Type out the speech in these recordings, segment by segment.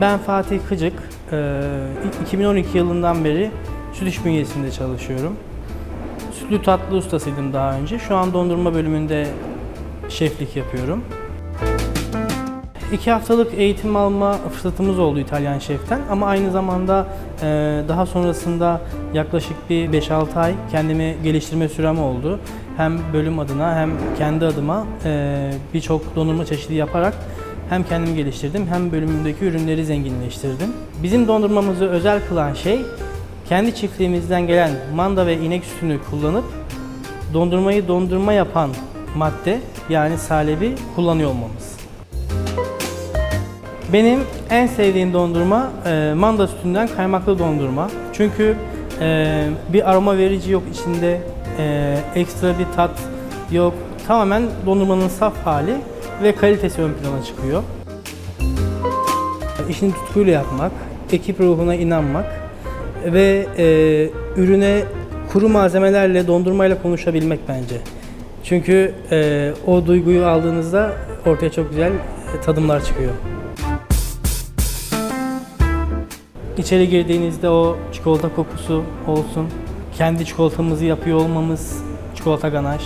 Ben Fatih Kıcık. Ee, 2012 yılından beri süt iş bünyesinde çalışıyorum. Sütlü tatlı ustasıydım daha önce. Şu an dondurma bölümünde şeflik yapıyorum. İki haftalık eğitim alma fırsatımız oldu İtalyan şeften ama aynı zamanda e, daha sonrasında yaklaşık bir 5-6 ay kendimi geliştirme sürem oldu. Hem bölüm adına hem kendi adıma e, birçok dondurma çeşidi yaparak hem kendimi geliştirdim hem bölümümdeki ürünleri zenginleştirdim. Bizim dondurmamızı özel kılan şey kendi çiftliğimizden gelen manda ve inek sütünü kullanıp dondurmayı dondurma yapan madde yani salebi kullanıyor olmamız. Benim en sevdiğim dondurma e, manda sütünden kaymaklı dondurma. Çünkü e, bir aroma verici yok içinde, e, ekstra bir tat yok. Tamamen dondurmanın saf hali ve kalitesi ön plana çıkıyor. İşini tutkuyla yapmak, ekip ruhuna inanmak ve e, ürüne kuru malzemelerle, dondurmayla konuşabilmek bence. Çünkü e, o duyguyu aldığınızda ortaya çok güzel e, tadımlar çıkıyor. İçeri girdiğinizde o çikolata kokusu olsun, kendi çikolatamızı yapıyor olmamız, çikolata ganaj.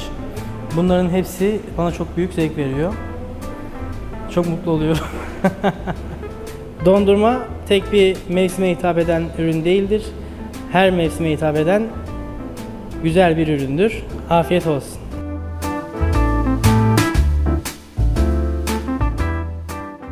Bunların hepsi bana çok büyük zevk veriyor. Çok mutlu oluyorum. Dondurma tek bir mevsime hitap eden ürün değildir. Her mevsime hitap eden güzel bir üründür. Afiyet olsun.